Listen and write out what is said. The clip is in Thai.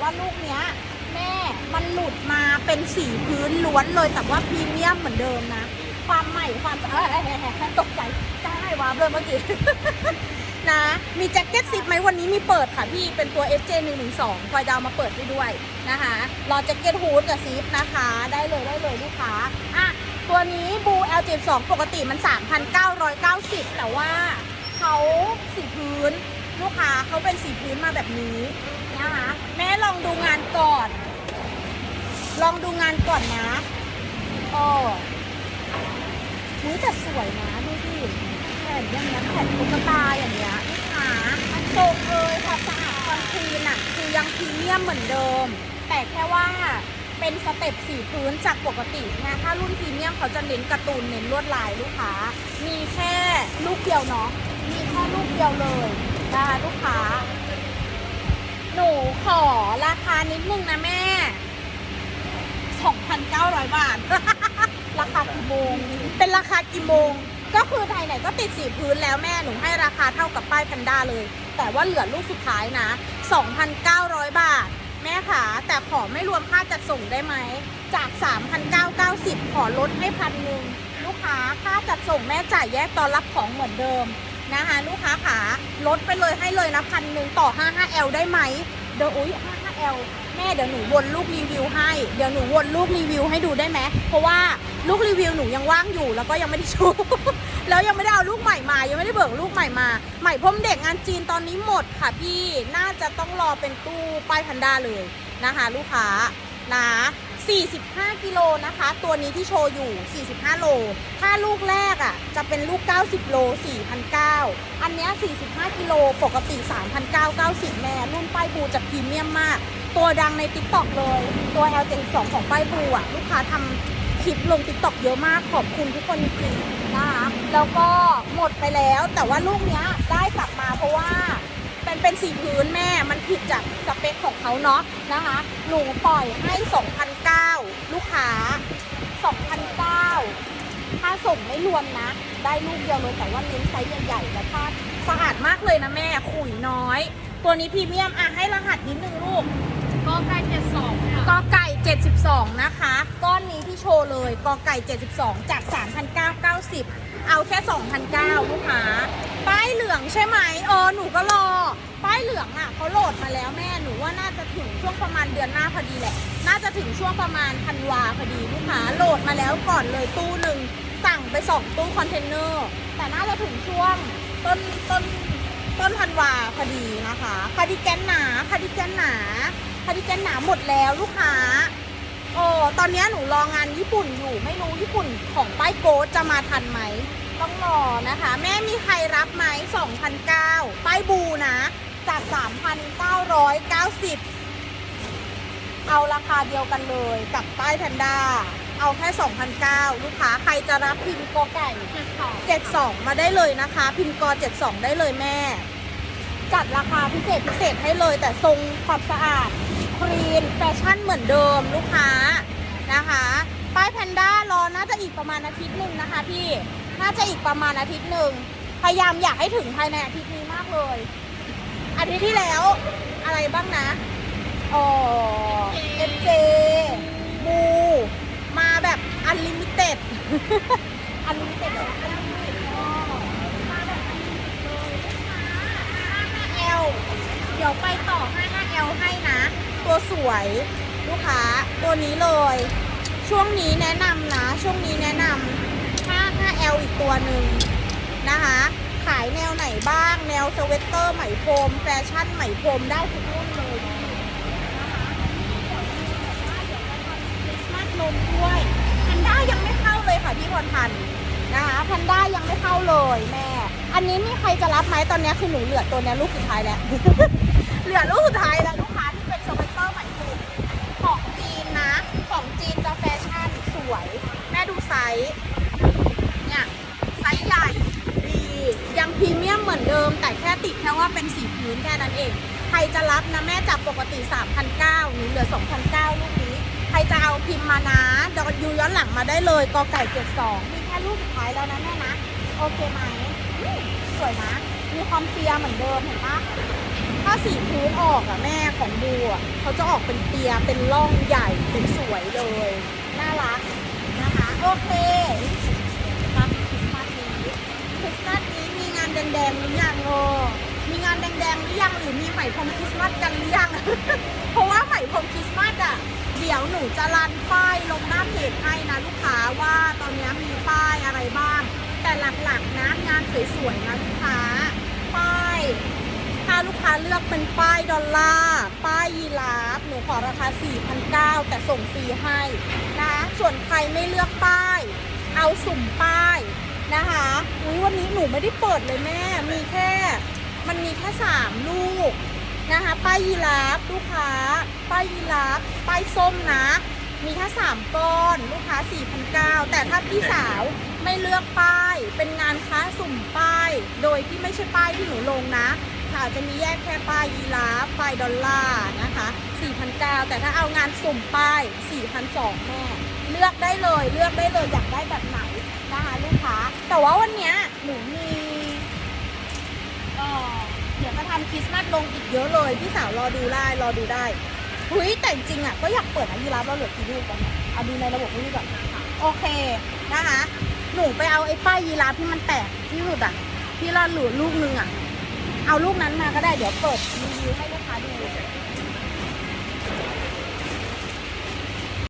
ว่าลูกเนี้ย แม่มันหลุดมาเป็นสีพื้นล้วนเลยแต่ว่าพรีเมียมเหมือนเดิมนะ ความใหม่ความเออ้ยเอ้ยเอ้ยตกใจได้วาบเลยเมื่อกี้นะมีแจ็คเก็ตซิปไหมวันนี้มีเปิดค่ะพี่เป็นตัว FJ 1 1 2คอยดาวมาเปิดให้ด้วยนะคะรอแจ็คเก็ตฮูดกับซิปนะคะ ได้เลยได้เลยลูกค้าอะตัวนี้บู L72 ปกติมัน 3,990 แต่ว่าเขาสีพื้นลูกค้าเขาเป็นสีพื้นมาแบบนี้ นะคะแม่ลองดูงานก่อน ลองดูงานก่อนนะโอ้หุ้แต่สวยนะดูสิแผ่นอย่างเงี้ยแผ่นตุ๊กตาอย่างเงี้ยลูกค้าโซกเลยความสะอาดความคลีนอะคือยังพรีเมียมเหมือนเดิม แต่แค่ว่าเป็นสเต็ปสีพื้นจากปกตินะถ้ารุ่นพรีเมียมเขาจะเน้นการ์ตูนเน้นลวดลายลูกค้า มีแค่ลูกเดียวเนาะมีแค่ลูกเดียวเลยนะคะลูกค้า หนูขอราคานิดนึงนะแม่ 2,900 บาท ราคากี่โมง เป็นราคากี่โมง ก็คือไทยไหนก็ติดสีพื้นแล้วแม่ หนูให้ราคาเท่ากับป้ายแพนด้าเลย แต่ว่าเหลือลูกสุดท้ายนะ 2,900 บาท แม่ค่ะแต่ขอไม่รวมค่าจัดส่งได้ไหม จาก 3,990 ขอลดให้พันหนึ่งลูกค้าค่าจัดส่งแม่จ่ายแยกตอนรับของเหมือนเดิม นะคะ ลูกค้าขาลดไปเลยให้เลยนะพันหนึ่งต่อ 55L ได้ไหมเดี๋ยวอุ้ย 55L แม่เดี๋ยวหนูวนลูกรีวิวให้ เดี๋ยวหนูวนลูกรีวิวให้ดูได้ไหมเพราะว่าลูกรีวิวหนูยังว่างอยู่แล้วก็ยังไม่ได้ชูแล้วยังไม่ได้เอาลูกใหม่มา ยังไม่ได้เบิกลูกใหม่มา ใหม่พรมเด็กงานจีนตอนนี้หมดค่ะพี่ น่าจะต้องรอเป็นตู้ป้ายพันด้าเลยนะคะ ลูกค้านะ 45 กิโลนะคะ ตัวนี้ที่โชว์อยู่ 45 โล ถ้าลูกแรกอะ จะเป็นลูก 90 โล 4,900 อันเนี้ย 45 กิโล ปกติ 3,990 แม่รุ่นป้ายบูจะพรีเมียมมาก ตัวดังใน t ิ k t o k เลย ตัว L72 ของป้ายบูอะ ลูกค้าทำคลิปลง t ิ k t o k เยอะมาก ขอบคุณทุกคนจริงๆนะคะ แล้วก็หมดไปแล้ว แต่ว่าลูกเนี้ยได้กลับมาเพราะว่า เป็นเป็นสีพื้นแม่ มันผิดจากสเปคของเขาเนาะนะคะ หนูปล่อยให้ 2,009ลูกค้า 2,009ถ้าส่งไม่รวมนะ ได้ลูกเดียวเลยแต่ว่าเน้นไซส์ใหญ่ๆแต่ถ้าสะอาดมากเลยนะแม่ ขุยน้อย ตัวนี้พรีเมียมอะให้รหัสนิดนึงลูกก็ใกล้เจ็ดสองค่ะกอไก่ 72 นะคะ ก้อนนี้ที่โชว์เลยกอไก่ 72 จาก 3,990 เอาแค่ 2,009ลูกค้า ป้ายเหลืองใช่ไหมเออหนูก็รอ ป้ายเหลืองอะเขาโหลดมาแล้วแม่หนูว่าน่าจะถึงช่วงประมาณเดือนหน้าพอดีแหละ น่าจะถึงช่วงประมาณธันวาพอดีลูกค้าโหลดมาแล้วก่อนเลยตู้หนึ่งสั่งไปสองตู้คอนเทนเนอร์แต่น่าจะถึงช่วงต้นต้นต้นธันวาพอดีนะคะคาดิแกนหนาคาดิแกนหนาคาดิแกนหนาหมดแล้วลูกค้าโอ้ตอนนี้หนูรองานญี่ปุ่นอยู่ไม่รู้ญี่ปุ่นของป้ายโกจะมาทันไหม ต้องรอนะคะ แม่มีใครรับไหม2,009ป้ายบูนะ จาก 3,990 เอาราคาเดียวกันเลยกับป้ายแพนด้า เอาแค่2,009ลูกค้าใครจะรับพิมพ์กอไก่เจ็ดสอง72 มาได้เลยนะคะ พิมพ์กอ72 ได้เลยแม่ จัดราคาพิเศษพิเศษให้เลยแต่ทรงความสะอาดคลีนแฟชั่นเหมือนเดิมลูกค้านะคะ ป้ายแพนด้ารอน่าจะอีกประมาณอาทิตย์หนึ่งนะคะพี่ น่าจะอีกประมาณอาทิตย์หนึ่ง พยายามอยากให้ถึงภายในอาทิตย์นี้มากเลย อาทิตย์ที่แล้ว อะไรบ้างนะอ๋อเอฟเจบูมาแบบอันลิมิเต็ด อันลิมิเต็ดอันลิมิเต็ดมาแบบอันลิมิเต็ดเลยลูกค้า 55L เดี๋ยวไปต่อ 55L ให้นะ ตัวสวย ลูกค้า ตัวนี้เลย ช่วงนี้แนะนำนะ ช่วงนี้แนะนำ 55L อีกตัว หนึ่งนะคะ ขายแนวไหนบ้าง แนวสเวตเตอร์ไหมพรมแฟชั่นไหมพรมได้ทุกรุ่นเลยนะคะคริสต์มาสนมด้วยแพนด้ายังไม่เข้าเลยค่ะพี่พรพันธ์นะคะแพนด้ายังไม่เข้าเลยแม่ อันนี้มีใครจะรับไหมตอนนี้คือหนูเหลือตัวเนี้ยลูกสุดท้ายแล้ว เหลือลูกสุดท้ายแล้ว สีพื้นแค่นั้นเอง ใครจะรับนะแม่จากปกติ3,900หนูเหลือ2,900ลูกนี้ ใครจะเอาพิมพ์มานะดี๋ยวดูย้อนหลังมาได้เลยกอไก่72มีแค่ลูกสุดท้ายแล้วนะแม่นะ โอเคไหมสวยนะ มีความเปียเหมือนเดิมเห็นปะถ้าสีพื้นออกอะแม่ของบูอะเขาจะออกเป็นเปียเป็นร่องใหญ่เป็นสวยเลย น่ารักนะคะ โอเค พรมคริสต์มาสกันหรือยัง เพราะว่าไหมพรมคริสต์มาสอะ เดี๋ยวหนูจะรันป้ายลงหน้าเพจให้นะลูกค้าว่าตอนนี้มีป้ายอะไรบ้าง แต่หลักๆนะงานสวยๆนะลูกค้า ป้าย ถ้าลูกค้าเลือกเป็นป้ายดอลลาร์ป้ายยีราฟหนูขอราคา 4,900 แต่ส่งฟรีให้นะส่วนใครไม่เลือกป้าย เอาสุ่มป้ายนะคะอุ้ยวันนี้หนูไม่ได้เปิดเลยแม่ มีแค่ มันมีแค่3ลูก นะคะ ป้ายยีราฟลูกค้า ป้ายยีราฟป้ายส้มนะ มีแค่3ก้อน ลูกค้า4,900 แต่ถ้าพี่สาวไม่เลือกป้าย เป็นงานค้าสุ่มป้าย โดยที่ไม่ใช่ป้ายที่หนูลงนะ ค่ะจะมีแยกแค่ป้ายยีราฟป้ายดอลลาร์นะคะ4,900แต่ถ้าเอางานสุ่มป้าย4,200แม่เลือกได้เลย เลือกได้เลยอยากได้แบบไหนนะคะลูกค้า แต่ว่าวันนี้หนูมี คริสต์มาสลงอีกเยอะเลย พี่สาวรอดูได้รอดูได้หุยแต่จริงอะก็อยากเปิดนะยีราฟเราเหลือกี่ลูกกันเนี่ยเอาดูในระบบนี้ก่อนโอเคนะคะ หนูไปเอาไอ้ป้ายยีราฟที่มันแตกที่สุดอะที่เราหลุดลูกนึงอะ เอาลูกนั้นมาก็ได้เดี๋ยวเปิดรีวิวให้ลูกค้าดู